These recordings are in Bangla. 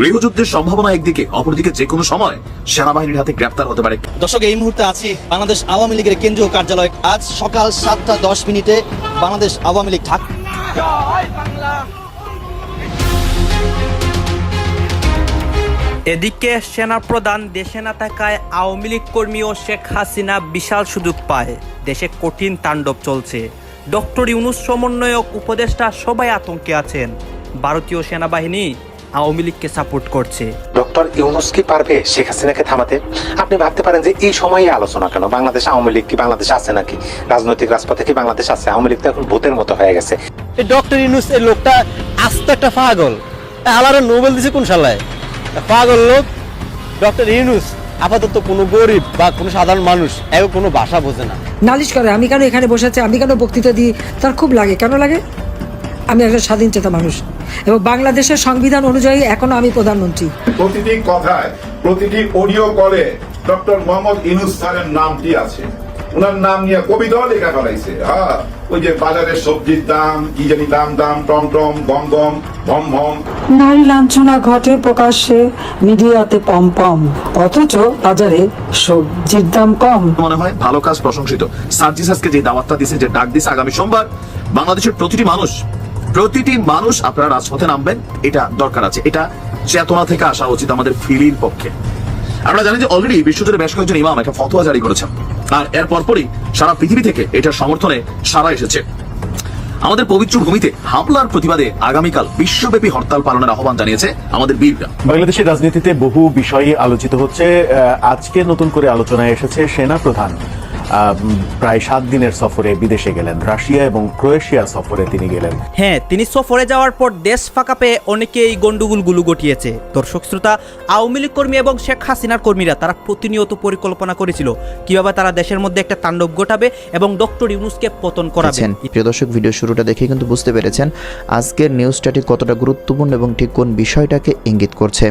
গৃহযুদ্ধের সম্ভাবনা একদিকে অপরদিকে যে কোনো সময় সেনাবাহিনীর হাতে গ্রেপ্তার হতে পারে। দর্শক এই মুহূর্তে আছি বাংলাদেশ আওয়ামী লীগের কেন্দ্রীয় কার্যালয়। আজ সকাল সাতটা দশ মিনিটে বাংলাদেশ আওয়ামী লীগ ঢাকা এদিকে সেনাপ্রধান দেশে না থাকায় আওয়ামী লীগ কর্মী ও শেখ হাসিনা বিশাল সুযোগ পায়। দেশে কঠিন তাণ্ডব চলছে। ডক্টর ইউনুস সমন্বয়ক উপদেষ্টা সবাই আতঙ্কে আছেন। ভারতীয় সেনাবাহিনী আওয়ামী লীগকে সাপোর্ট করছে। ডক্টর ইউনুস কি পারবে শেখ হাসিনাকে থামাতে? আপনি ভাবতে পারেন যে এই সময়ে আলোচনা কেন? বাংলাদেশ আওয়ামী লীগ কি বাংলাদেশ আছে নাকি? রাজনৈতিক রাজপথে কি বাংলাদেশ আছে? আওয়ামী লীগ তো এখন ভূতের মতো হয়ে গেছে। এই ডক্টর ইউনুস এই লোকটা আস্ত একটা পাগল। আলারে নোবেল দিছে কোন সালায় পাগল লোক। ডক্টর ইউনুস আপাতত কোনো গরিব বা কোনো সাধারণ মানুষ এও কোনো ভাষা বোঝে না। নালিশ করে আমি কেন এখানে বসে আছি? আমি কেন বক্তৃতা দিই? তার খুব লাগে। কেন লাগে? আমি একটা স্বাধীন চেতা মানুষ। এবং বাংলাদেশের সংবিধান অনুযায়ী এখনও আমি প্রধানমন্ত্রী। প্রতিটি কথায় প্রতিটি অডিও কলে ডক্টর মোহাম্মদ ইনুস স্যারের নামটি আছে। ওনার নাম নিয়ে কবিতাও লেখা ফেলাইছে। হ্যাঁ ওই যে বাজারে সবজির দাম কি জানি দাম দাম টম টম গম গম ভম ভম। নারী লাঞ্ছনা ঘটে প্রকাশ্যে মিডিয়াতে পম পম। অথচ বাজারে সবজির দাম কম। মনে হয় ভালো কাজ প্রশংসিত। সার্জিসাসকে যে দাওয়াতটা দিছে যে ডাক দিছে আগামী সোমবার বাংলাদেশের প্রতিটি মানুষ প্রতিটি মানুষ আপনারা রাজপথে নামবেন, এটা দরকার আছে। এটা চেতনা থেকে আসা উচিত আমাদের ফিলির পক্ষে। আমরা জানি যে অলরেডি বিশ্বজুড়ে বেশ কয়েকজন ইমাম একটা ফতোয়া জারি করেছেন। আর এর পরপরই সারা পৃথিবী থেকে এটার সমর্থনে সারা এসেছে। আমাদের পবিত্র ভূমিতে হামলার প্রতিবাদে আগামীকাল বিশ্বব্যাপী হরতাল পালনের আহ্বান জানিয়েছে আমাদের বীররা। বাংলাদেশের রাজনীতিতে বহু বিষয়ে আলোচিত হচ্ছে আজকে নতুন করে আলোচনায় এসেছে সেনা প্রধান প্রায় সাত দিনের সফরে বিদেশে গেলেন। রাশিয়া এবং ক্রোয়েশিয়া সফরে তিনি গেলেন। হ্যাঁ তিনি সফরে যাওয়ার পর দেশ ফাঁকা পেয়ে অনেকে এই গন্ডগোলগুলো ঘটিয়েছে দর্শক শ্রোতা আওয়ামী লীগ কর্মী এবং শেখ হাসিনার কর্মীরা তারা প্রতিনিয়ত পরিকল্পনা করেছিল। কীভাবে তারা দেশের মধ্যে একটা তাণ্ডব ঘটাবে এবং ডক্টর ইউনুসকে পতন করাবে? পেরেছেন প্রিয় দর্শক ভিডিও শুরুটা দেখে কিন্তু বুঝতে পেরেছেন আজকের নিউজটা ঠিক কতটা গুরুত্বপূর্ণ এবং ঠিক কোন বিষয়টাকে ইঙ্গিত করছে।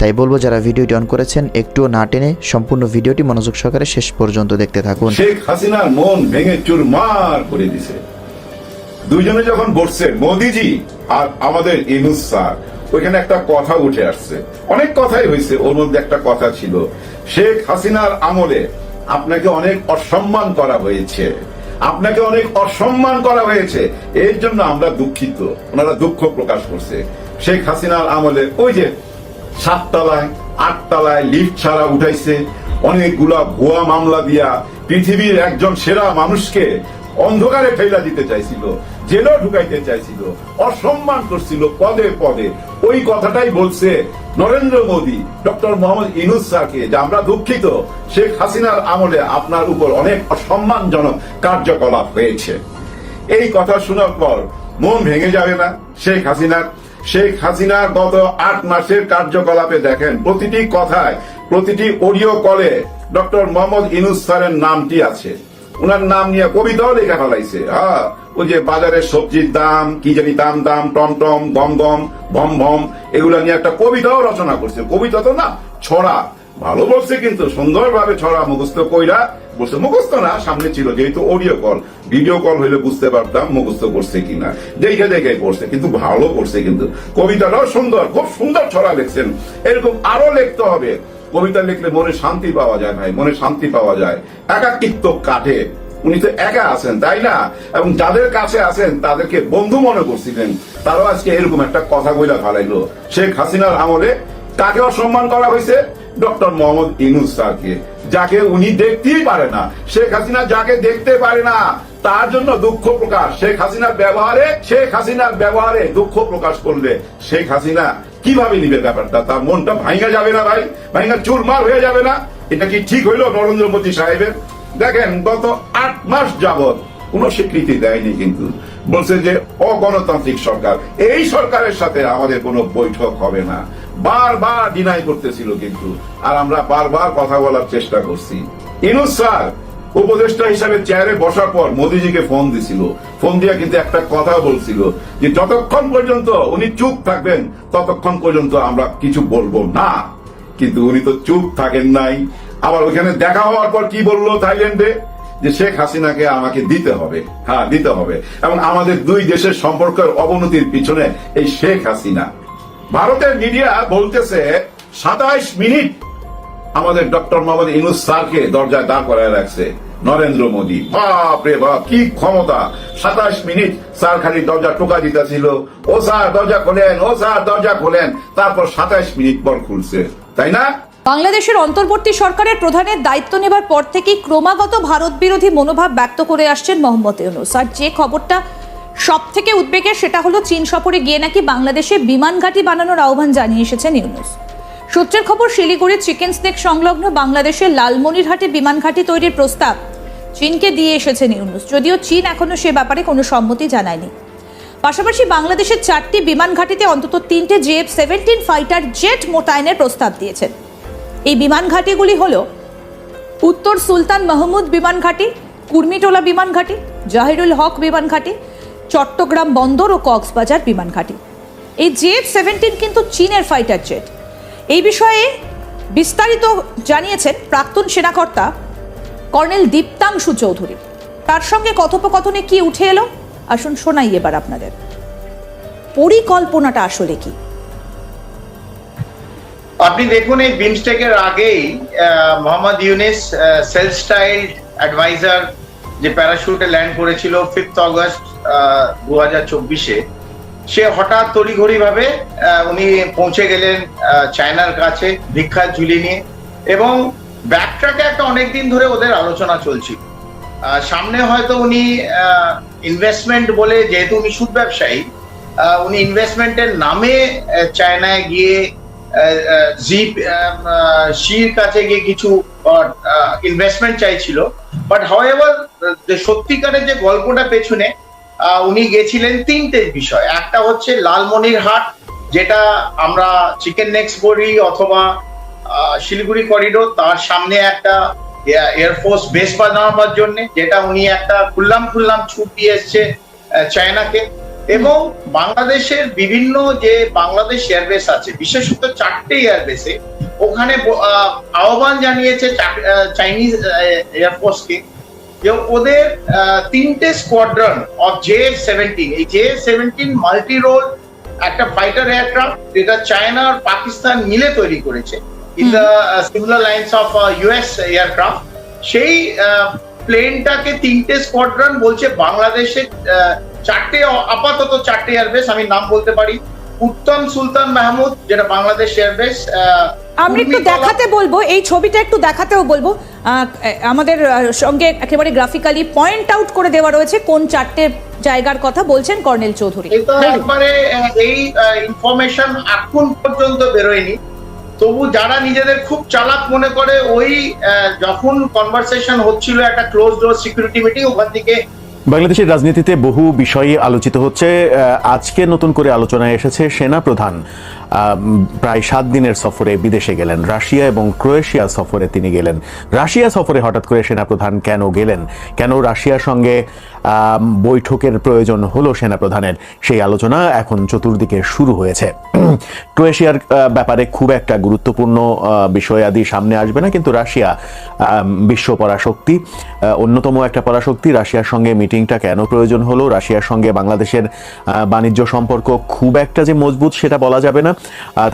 তাই বলব যারা ভিডিওটি অন করেছেন একটুও না টেনে সম্পূর্ণ ভিডিওটি মনোযোগ সহকারে শেষ পর্যন্ত দেখতে থাকুন। শেখ হাসিনার মন ভেঙে চুরমার করে দিছে। দুইজনে যখন বসছে মোদিজি আর আমাদের ইনুস স্যার, ওইখানে একটা কথা উঠে আসছে। অনেক কথাই হয়েছে, ওর মধ্যে একটা কথা ছিল। শেখ হাসিনার আমলে আপনাকে অনেক অসম্মান করা হয়েছে। আপনাকে অনেক অসম্মান করা হয়েছে। এর জন্য আমরা দুঃখিত। ওনারা দুঃখ প্রকাশ করছে। শেখ হাসিনার আমলে ওই যে সাততলায়, আটতলায় লিফট ছাড়া উঠাইছে, অনেকগুলা ভুয়া মামলা দিয়া পৃথিবীর একজন সেরা মানুষকে অন্ধকারে ফেলা দিতে চাইছিল, জেলও ঢুকাইতে চাইছিল, অসম্মান করছিল পদে পদে। ওই কথাটাই বলছে নরেন্দ্র মোদী, ডক্টর মোহাম্মদ ইনুস স্যারকে, যে আমরা দুঃখিত, শেখ হাসিনার আমলে আপনার উপর অনেক অসম্মানজনক কার্যকলাপ হয়েছে। এই কথা শোনার পর মন ভেঙে যাবে না শেখ হাসিনার। শেখ হাসিনা গত আট মাসের কার্যকলাপে দেখেন, প্রতিটি কথায়, প্রতিটি অডিও কলে ডক্টর মোহাম্মদ ইনুস স্যারের নামটি আছে। ওনার নাম নিয়ে কবিতাও লেখা ফেলাইছে। হ্যাঁ ওই যে বাজারে সবজির দাম, কি জানি দাম দাম গম গম, ভম ভম, এগুলা নিয়ে একটা কবিতাও রচনা করছে। কবিতা তো না, ছড়া। ভালো বলছে কিন্তু ছড়া, মুখস্থ কইরা বলছে, মুখস্থ না, সামনে ছিল, যেহেতু অডিও কল ভিডিও কল হইলে বুঝতে পারতাম মুখস্থ করছে কিনা। দেখে দেখে করছে, কিন্তু ভালো করছে কিন্তু। কবিতাটাও সুন্দর, খুব সুন্দর ছড়া লিখছেন। এরকম আরও লিখতে হবে। কবিতা লিখলে মনে শান্তি পাওয়া যায় ভাই, মনে শান্তি পাওয়া যায়। একাকিত্ব কাটে। উনি তো একা আছেন, তাই না? এবং যাদের কাছে আছেন, তাদেরকে বন্ধু মনে করছিলেন। তারাও আজকে এরকম একটা কথা বইলা ফেলাইলো। শেখ হাসিনার আমলে কাকে অসম্মান করা হয়েছে? ডক্টর মোহাম্মদ ইনুস স্যারকে, যাকে উনি দেখতেই পারে না। শেখ হাসিনা যাকে দেখতে পারে না, তার জন্য দুঃখ প্রকাশ। শেখ হাসিনার ব্যবহারে, শেখ হাসিনার ব্যবহারে দুঃখ প্রকাশ করলে শেখ হাসিনা কীভাবে নিবে ব্যাপারটা? তার মনটা ভাঙা যাবে না ভাই। ভাঙা চুরমার হয়ে যাবে না। এটা কি ঠিক হইল নরেন্দ্র মোদী সাহেবের? দেখেন, গত আট মাস যাবত কোন স্বীকৃতি দেয়নি কিন্তু। বলছে যে অগণতান্ত্রিক সরকার। এই সরকারের সাথে আমাদের কোনো বৈঠক হবে না। বারবার ডিনাই করতেছিল কিন্তু। আর আমরা বারবার কথা বলার চেষ্টা করছি। ইনুস স্যার, উপদেষ্টা হিসাবে চেয়ারে বসার পর মোদিজিকে ফোন দিছিল। ফোন দিয়া কিন্তু একটা কথা বলছিল যে যতক্ষণ পর্যন্ত উনি চুপ থাকবেন, ততক্ষণ পর্যন্ত আমরা কিছু বলব না। কিন্তু উনি তো চুপ থাকেন নাই। আবার ওখানে দেখা হওয়ার পর কি বলল থাইল্যান্ডে? যে শেখ হাসিনাকে আমাকে দিতে হবে। হ্যাঁ দিতে হবে। এবং আমাদের দুই দেশের সম্পর্কের অবনতির পিছনে এই শেখ হাসিনা। ভারতের মিডিয়া বলতেছে, সাতাইশ মিনিট আমাদের ডক্টর মোহাম্মদ ইনুস স্যারকে দরজায় দাঁড় করায় রাখছে। নরেন্দ্র মোদী। বাপ রে বাপ, কি ক্ষমতা? সাতাশ মিনিট স্যার খালি দরজা টোকা দিতেছিল। ও স্যার, দরজা খোলেন, ও স্যার, দরজা খোলেন। তারপর সাতাশ মিনিট পর খুলছে। তাই না? বাংলাদেশের অন্তর্বর্তী সরকারের প্রধানের দায়িত্ব নেবার পর থেকেই ক্রমাগত ভারত বিরোধী মনোভাব ব্যক্ত করে আসছেন মোহাম্মদ ইউনুস। আর যে খবরটা সব থেকে উদ্বেগের সেটা হলো, চীন সফরে গিয়ে নাকি বাংলাদেশে বিমান ঘাঁটি বানানোর আহ্বান জানিয়ে এসেছেন ইউনুস। সূত্রের খবর, শিলিগুড়ির চিকেন স্নেক সংলগ্ন বাংলাদেশের লালমনিরহাটে বিমান ঘাঁটি তৈরির প্রস্তাব চীনকে দিয়ে এসেছেন ইউনুস যদিও চীন এখনও সে ব্যাপারে কোনো সম্মতি জানায়নি। পাশাপাশি বাংলাদেশের চারটি বিমান ঘাঁটিতে অন্তত তিনটে জেএফ সেভেন্টিন ফাইটার জেট মোতায়েনের প্রস্তাব দিয়েছেন। এই বিমান ঘাঁটিগুলি হল উত্তর সুলতান মাহমুদ বিমান ঘাঁটি, কুর্মিটোলা বিমান ঘাঁটি, জাহিরুল হক বিমান ঘাঁটি, চট্টগ্রাম বন্দর ও কক্সবাজার বিমান ঘাঁটি। এই জেএফ সেভেন্টিন কিন্তু চীনের ফাইটার জেট। এই বিষয়ে বিস্তারিত জানিয়েছেন প্রাক্তন সেনাকর্তা কর্নেল দীপ্তাংশু চৌধুরী। তার সঙ্গে কথোপকথনে কি উঠে এলো? আসুন শোনাই এবার আপনাদের। পরিকল্পনাটা আসলে কি? আপনি দেখুন, এই বিমস্টেকের আগেই Mohammad Yunus self styled adviser যে প্যারাশুটে ল্যান্ড করেছিল ফিফথ অগস্ট দু হাজার চব্বিশে, সে হঠাৎ তড়িঘড়ি ভাবে উনি পৌঁছে গেলেন চায়নার কাছে ভিক্ষা ঝুলি নিয়ে এবং ব্যাকট্রাকে একটা অনেকদিন ধরে ওদের আলোচনা চলছিল। সামনে হয়তো উনি ইনভেস্টমেন্ট বলে যেহেতু উনি সুদ ব্যবসায়ী উনি ইনভেস্টমেন্টের নামে চায়নায় গিয়ে জিপ শির কাছে গিয়ে কিছু ইনভেস্টমেন্ট চাইছিল। বাট হাওয়েভার সত্যিকারের যে গল্পটা পেছনে উনি গেছিলেন তিনটে বিষয়। একটা হচ্ছে লালমনির হাট যেটা আমরা চিকেন নেক্স করি অথবা শিলিগুড়ি করিডোর তার সামনে একটা এয়ারফোর্স বেস বানানোর জন্য যেটা উনি একটা খুললাম খুললাম ছুট দিয়ে এসছে চায়নাকে। এবং বাংলাদেশের বিভিন্ন যে বাংলাদেশ এয়ারবেস আছে বিশেষত চারটে এয়ারবেসে ওখানে আহ, আহ্বান জানিয়েছে চাইনিজ এয়ারফোর্সকে যে ওদের তিনটে স্কোয়াড্রন অফ জে সেভেন্টিন এই জে সেভেন্টিন মাল্টি রোল একটা ফাইটার এয়ারক্রাফট যেটা চায়না আর পাকিস্তান মিলে তৈরি করেছে in the similar lines of US aircraft সেই প্লেনটাকে তিনটে স্কোয়াড্রন বলছে বাংলাদেশে চারটে আপাতত চারটে এয়ারবেস আমি নাম বলতে পারি। উত্তম সুলতান মাহমুদ যেটা বাংলাদেশ এয়ারবেস আমি একটু দেখাতে বলব এই ছবিটা একটু দেখাতেও বলব। আমাদের সঙ্গে একেবারে গ্রাফিক্যালি পয়েন্ট আউট করে দেওয়া রয়েছে কোন চারটে জায়গার কথা বলছেন কর্নেল চৌধুরী। এটা একবারে আহ, এই ইনফরমেশন এখন পর্যন্ত বেরোয়নি। তবু যারা নিজেদের খুব চালাক মনে করে, ওই যখন কনভারসেশন হচ্ছিল একটা ক্লোজ ডোর সিকিউরিটি মিটিং ওখান থেকে বাংলাদেশের রাজনীতিতে বহু বিষয়ে আলোচিত হচ্ছে। আজকে নতুন করে আলোচনায় এসেছে সেনা প্রধান প্রায় সাত দিনের সফরে বিদেশে গেলেন। রাশিয়া এবং ক্রোয়েশিয়া সফরে তিনি গেলেন। রাশিয়া সফরে হঠাৎ করে সেনাপ্রধান কেন গেলেন? কেন রাশিয়ার সঙ্গে বৈঠকের প্রয়োজন হলো সেনাপ্রধানের? সেই আলোচনা এখন চতুর্দিকে শুরু হয়েছে। ক্রোয়েশিয়ার ব্যাপারে খুব একটা গুরুত্বপূর্ণ বিষয়াদি সামনে আসবে না, কিন্তু রাশিয়া বিশ্ব পরাশক্তি অন্যতম একটা পরাশক্তি। রাশিয়ার সঙ্গে মিটিংটা কেন প্রয়োজন হলো? রাশিয়ার সঙ্গে বাংলাদেশের বাণিজ্য সম্পর্ক খুব একটা যে মজবুত সেটা বলা যাবে না।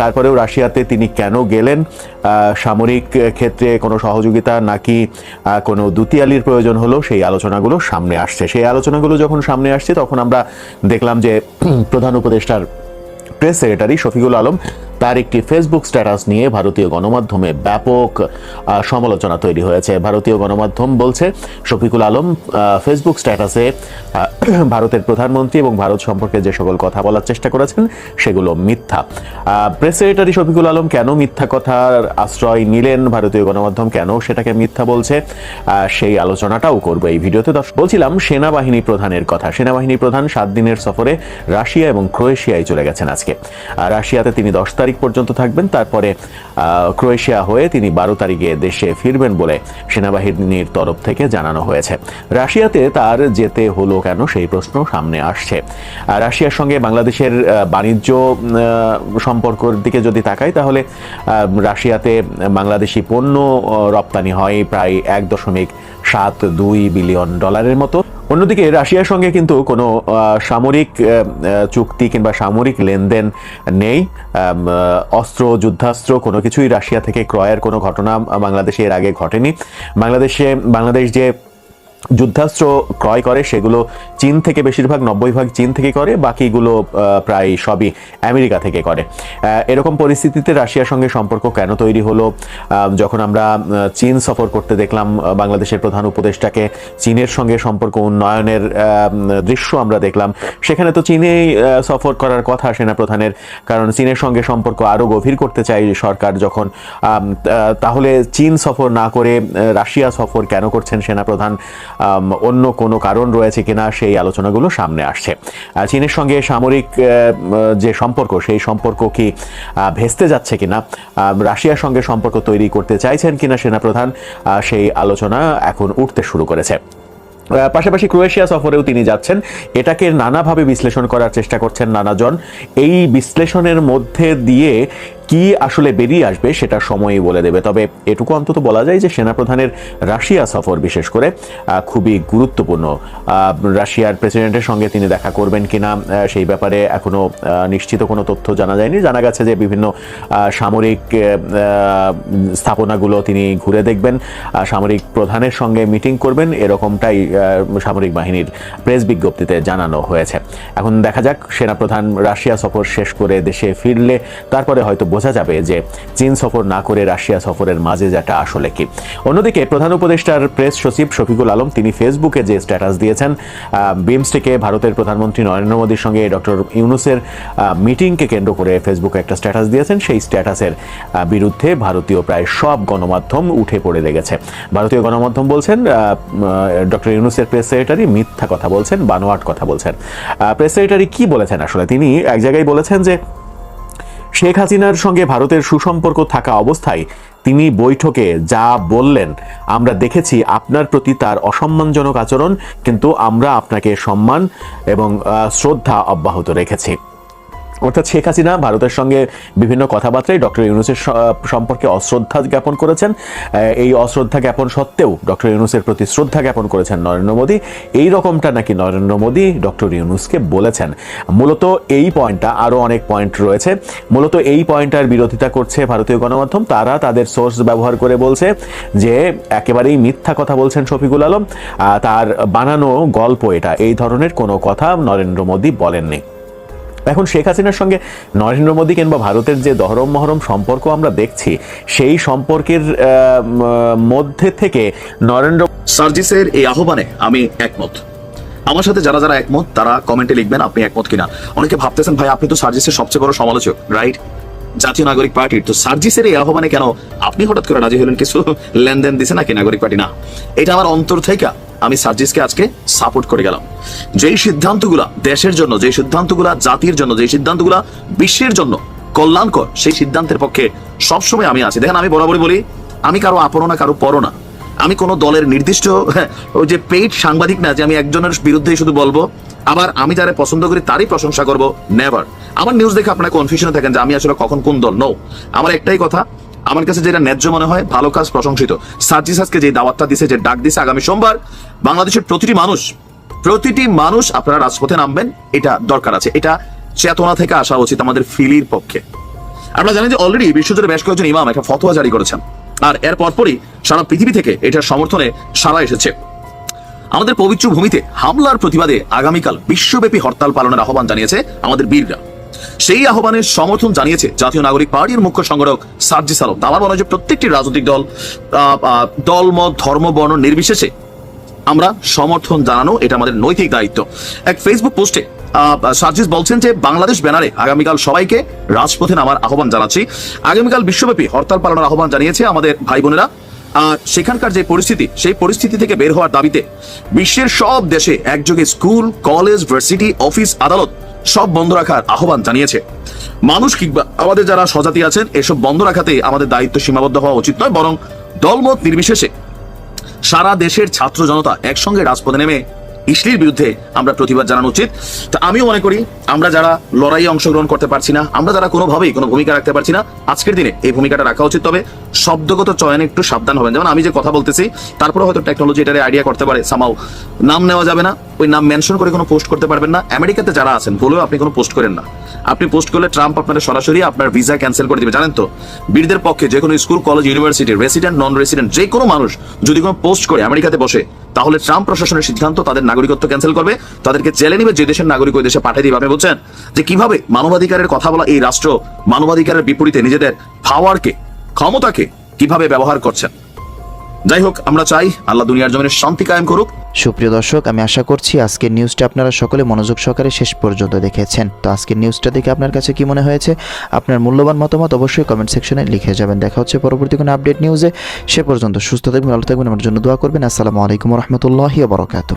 তারপরেও রাশিয়াতে তিনি কেন গেলেন? সামরিক ক্ষেত্রে কোনো সহযোগিতা নাকি কোনো দুতিয়ালির প্রয়োজন হলো? সেই আলোচনাগুলো সামনে আসছে। সেই আলোচনাগুলো যখন সামনে আসছে, তখন আমরা দেখলাম যে প্রধান উপদেষ্টার প্রেস সেক্রেটারি শফিকুল আলম তার একটি ফেসবুক স্ট্যাটাস নিয়ে ভারতীয় গণমাধ্যমে ব্যাপক সমালোচনা তৈরি হয়েছে। ভারতীয় গণমাধ্যম বলছে, শফিকুল আলম ফেসবুক স্ট্যাটাসে ভারতের প্রধানমন্ত্রী এবং ভারত সম্পর্কে যে সকল কথা বলার চেষ্টা করেছেন, সেগুলো মিথ্যা। প্রেস সেক্রেটারি শফিকুল আলম কেন মিথ্যা কথার আশ্রয় নিলেন? ভারতীয় গণমাধ্যম কেন সেটাকে মিথ্যা বলছে? সেই আলোচনাটাও করব এই ভিডিওতে। বলছিলাম, সেনাবাহিনী প্রধানের কথা। সেনাবাহিনী প্রধান সাত দিনের সফরে রাশিয়া এবং ক্রোয়েশিয়ায় চলে গেছেন আজকে। রাশিয়াতে তিনি দশ তারিখ পর্যন্ত থাকবেন। তারপরে ক্রোয়েশিয়া হয়ে তিনি বারো তারিখে দেশে ফিরবেন বলে সেনাবাহিনীর তরফ থেকে জানানো হয়েছে। রাশিয়াতে তার যেতে হলো কেন সেই প্রশ্ন সামনে আসছে। রাশিয়ার সঙ্গে বাংলাদেশের বাণিজ্য সম্পর্কের দিকে যদি তাকাই, তাহলে রাশিয়াতে বাংলাদেশি পণ্য রপ্তানি হয় প্রায় এক দশমিক সাত দুই বিলিয়ন ডলারের মতো। অন্যদিকে রাশিয়ার সঙ্গে কিন্তু কোনো সামরিক চুক্তি কিংবা সামরিক লেনদেন নেই। অস্ত্র, যুদ্ধাস্ত্র, কোনো কিছুই রাশিয়া থেকে ক্রয়ের কোনো ঘটনা বাংলাদেশে এর আগে ঘটেনি। বাংলাদেশে, বাংলাদেশ যে যুদ্ধাস্ত্র ক্রয় করে সেগুলো চীন থেকে বেশিরভাগ নব্বই ভাগ চীন থেকে করে বাকিগুলো প্রায় সবই আমেরিকা থেকে করে। এরকম পরিস্থিতিতে রাশিয়ার সঙ্গে সম্পর্ক কেন তৈরি হলো? যখন আমরা চীন সফর করতে দেখলাম বাংলাদেশের প্রধান উপদেষ্টাকে চীনের সঙ্গে সম্পর্ক উন্নয়নের দৃশ্য আমরা দেখলাম। সেখানে তো চীনে আহ, সফর করার কথা সেনাপ্রধানের কারণ চীনের সঙ্গে সম্পর্ক আরও গভীর করতে চাই সরকার যখন তাহলে চীন সফর না করে রাশিয়া সফর কেন করছেন সেনাপ্রধান? অন্য কোনো কারণ রয়েছে কিনা সেই আলোচনাগুলো সামনে আসছে। চীনের সঙ্গে সামরিক যে সম্পর্ক, সেই সম্পর্ক কি ভেস্তে যাচ্ছে কিনা রাশিয়ার সঙ্গে সম্পর্ক তৈরি করতে চাইছেন কিনা সেনাপ্রধান সেই আলোচনা এখন উঠতে শুরু করেছে। পাশাপাশি ক্রোয়েশিয়া সফরেও তিনি যাচ্ছেন। এটাকে নানাভাবে বিশ্লেষণ করার চেষ্টা করছেন নানাজন। এই বিশ্লেষণের মধ্যে দিয়ে কি আসলে বেরিয়ে আসবে সেটা সময়ই বলে দেবে। তবে এটুকু অন্তত বলা যায় যে সেনাপ্রধানের রাশিয়া সফর বিশেষ করে খুবই গুরুত্বপূর্ণ। রাশিয়ার প্রেসিডেন্টের সঙ্গে তিনি দেখা করবেন কিনা আহ, সেই ব্যাপারে এখনও আহ, নিশ্চিত কোনো তথ্য জানা যায়নি। জানা গেছে যে বিভিন্ন সামরিক স্থাপনাগুলো তিনি ঘুরে দেখবেন। সামরিক প্রধানের সঙ্গে মিটিং করবেন। এরকমটাই সামরিক বাহিনীর প্রেস বিজ্ঞপ্তিতে জানানো হয়েছে। এখন দেখা যাক সেনাপ্রধান রাশিয়া সফর শেষ করে দেশে ফিরলে তারপরে হয়তো বোঝা যাবে যে চীন সফর না করে রাশিয়া সফরের মাঝে যেটা আসলে কি। অন্যদিকে প্রধান উপদেষ্টার প্রেস সচিব শফিকুল আলম, তিনি ফেসবুকে যে স্ট্যাটাস দিয়েছেন বিমস্টেকে ভারতের প্রধানমন্ত্রী নরেন্দ্র মোদীর সঙ্গে ডক্টর ইউনুসের মিটিংকে কেন্দ্র করে ফেসবুকে একটা স্ট্যাটাস দিয়েছেন। সেই স্ট্যাটাসের বিরুদ্ধে ভারতীয় প্রায় সব গণমাধ্যম উঠে পড়ে লেগেছে। ভারতীয় গণমাধ্যম বলছেন ডক্টর ইউনুসের প্রেস সেক্রেটারি মিথ্যা কথা বলছেন, বানোয়াট কথা বলছেন। প্রেস সেক্রেটারি কি বলেছেন আসলে? তিনি এক জায়গায় বলেছেন যে শেখ হাসিনার সঙ্গে ভারতের সুসম্পর্ক থাকা অবস্থায় তিনি বৈঠকে যা বললেন, আমরা দেখেছি আপনার প্রতি তার অসম্মানজনক আচরণ, কিন্তু আমরা আপনাকে সম্মান এবং শ্রদ্ধা অব্যাহত রেখেছি। অর্থাৎ শেখ হাসিনা ভারতের সঙ্গে বিভিন্ন কথাবার্তায় ডক্টর ইউনুসের সম্পর্কে অশ্রদ্ধা জ্ঞাপন করেছেন। এই অশ্রদ্ধা জ্ঞাপন সত্ত্বেও ডক্টর ইউনুসের প্রতি শ্রদ্ধা জ্ঞাপন করেছেন নরেন্দ্র মোদী। এই রকমটা নাকি নরেন্দ্র মোদী ডক্টর ইউনুসকে বলেছেন। মূলত এই পয়েন্টটা আরও অনেক পয়েন্ট রয়েছে। মূলত এই পয়েন্টটার বিরোধিতা করছে ভারতীয় গণমাধ্যম। তারা তাদের সোর্স ব্যবহার করে বলছে যে একেবারেই মিথ্যা কথা বলছেন শফিকুল আলম। তার বানানো গল্প এটা। এই ধরনের কোনো কথা নরেন্দ্র মোদী বলেননি। এখন শেখ হাসিনার সঙ্গে নরেন্দ্র মোদী কিংবা ভারতের যে দহরম মহরম সম্পর্ক আমরা দেখছি, সেই সম্পর্কের মধ্যে থেকে নরেন্দ্র সার্জিসের এই আহ্বানে আমি একমত। আমার সাথে যারা যারা একমত, তারা কমেন্টে লিখবেন আপনি একমত কিনা। অনেকে ভাবতেছেন, ভাই, আপনি তো সার্জিসের সবচেয়ে বড় সমালোচক রাইট জাতীয় নাগরিক পার্টির। তো সার্জিসের এই আহ্বানে কেন আপনি হঠাৎ করে রাজি হলেন? কিছু লেনদেন দিছে নাকি নাগরিক পার্টি? না। এটা আমার অন্তর থেকে আমি সার্জিসকে আজকে সাপোর্ট করে গেলাম। যেই সিদ্ধান্তগুলা দেশের জন্য যে সিদ্ধান্তগুলা জাতির জন্য যে সিদ্ধান্তগুলা বিশ্বের জন্য কল্যাণকর, সেই সিদ্ধান্তের পক্ষে সবসময় আমি আছি। দেখেন আমি বরাবরই বলি, আমি কারও আপরো না, কারও পরো না। আমি কোনো দলের নির্দিষ্ট ওই যে পেইড সাংবাদিক না, যে আমি একজনের বিরুদ্ধেই শুধু বলব, আবার আমি যারা পছন্দ করি তারই প্রশংসা করব নেভার আমার নিউজ দেখে আপনারা কনফিউশনে থাকেন যে আমি আসলে কখন কোন দল। নো আমার একটাই কথা আমার কাছে যেটা ন্যায্য মনে হয়, ভালো কাজ প্রশংসিত। সার্জিসাসকে যে দাওয়াতটা দিছে, যে ডাক দিছে আগামী সোমবার, বাংলাদেশের প্রতিটি মানুষ প্রতিটি মানুষ আপনারা রাজপথে নামবেন, এটা দরকার আছে। এটা চেতনা থেকে আসা উচিত আমাদের ফিলির পক্ষে। আমরা জানি যে অলরেডি বিশ্বজুড়ে বেশ কয়েকজন ইমাম একটা ফতোয়া জারি করেছেন। আর এর পরপরই সারা পৃথিবী থেকে এটার সমর্থনে সারা এসেছে। আমাদের পবিত্র ভূমিতে হামলার প্রতিবাদে আগামীকাল বিশ্বব্যাপী হরতাল পালনের আহ্বান জানিয়েছে আমাদের বীররা। সেই আহ্বানের সমর্থন জানিয়েছে জাতীয় নাগরিক পার্টির মুখ্য সংগঠক সার্জি সালম। আমার মনে হয় প্রত্যেকটি রাজনৈতিক দল দল, মত, ধর্ম, বর্ণ নির্বিশেষে আমরা সমর্থন জানানো এটা আমাদের নৈতিক দায়িত্ব। এক ফেসবুক পোস্টে সার্জিস বলছেন যে বাংলাদেশ ব্যানারে আগামীকাল সবাইকে রাজপথে নামার আহ্বান জানাচ্ছি। আগামীকাল বিশ্বব্যাপী হরতাল পালনের আহ্বান জানিয়েছে আমাদের ভাই বোনেরা। আর সেখানকার যে পরিস্থিতি, সেই পরিস্থিতি থেকে বের হওয়ার দাবিতে বিশ্বের সব দেশে একযোগে স্কুল, কলেজ, ভার্সিটি, অফিস, আদালত সব বন্ধ রাখার আহ্বান জানিয়েছে। মানুষ কিংবা আমাদের যারা স্বজাতি আছেন, এসব বন্ধ রাখাতে আমাদের দায়িত্ব সীমাবদ্ধ হওয়া উচিত নয়, বরং দলমত নির্বিশেষে সারা দেশের ছাত্র জনতা একসঙ্গে রাজপথে নেমে ইসলির বিরুদ্ধে আমরা প্রতিবাদ জানানো উচিত। তো আমিও মনে করি, আমরা যারা লড়াইয়ে অংশগ্রহণ করতে পারছি না, আমরা যারা কোনোভাবেই কোনো ভূমিকা রাখতে পারছি না, আজকের দিনে এই ভূমিকাটা রাখা উচিত। তবে শব্দগত চয়নে একটু সাবধান হবেন। যেমন আমি যে কথা বলতেছি তারপরে হয়তো টেকনোলজি এটারে আইডিয়া করতে পারে সামাও নাম নেওয়া যাবে না, ওই নাম মেনশন করে কোনো পোস্ট করতে পারবেন না। আমেরিকাতে যারা আছেন, বলেও আপনি কোনো পোস্ট করেন না। আপনি পোস্ট করলে ট্রাম্প আপনাদের সরাসরি আপনার ভিসা ক্যান্সেল করে দিবে, জানেন তো? বীরদের পক্ষে যে কোনো school college university resident non resident যে কোনো মানুষ যদি কোনো পোস্ট করে আমেরিকাতে বসে, তাহলে ট্রাম্প প্রশাসনের সিদ্ধান্ত তাদের নাগরিকত্ব ক্যান্সেল করবে, তাদেরকে জেলে নিবে, যে দেশের নাগরিক ওই দেশে পাঠিয়ে দিবে। আপনি বলছেন যে কীভাবে মানবাধিকারের কথা বলা, এই রাষ্ট্র মানবাধিকারের বিপরীতে নিজেদের পাওয়ারকে ক্ষমতাকে কীভাবে ব্যবহার করছেন যাই হোক, আমরা চাই আল্লাহ দুনিয়ার জমিনে শান্তি কায়েম করুক। সুপ্রিয় দর্শক, আমি আশা করছি আজকের নিউজটা আপনারা সকলে মনোযোগ সহকারে শেষ পর্যন্ত দেখেছেন। তো আজকের নিউজটা দেখে আপনার কাছে কি মনে হয়েছে? আপনার মূল্যবান মতামত অবশ্যই কমেন্ট সেকশনে লিখে যাবেন। দেখা হচ্ছে পরবর্তী কোনো আপডেট নিউজে সে পর্যন্ত সুস্থ থাকবেন ভালো থাকবেন আমার জন্য দোয়া করবেন। আসসালামু আলাইকুম রহমতুল্লাহি বরকাত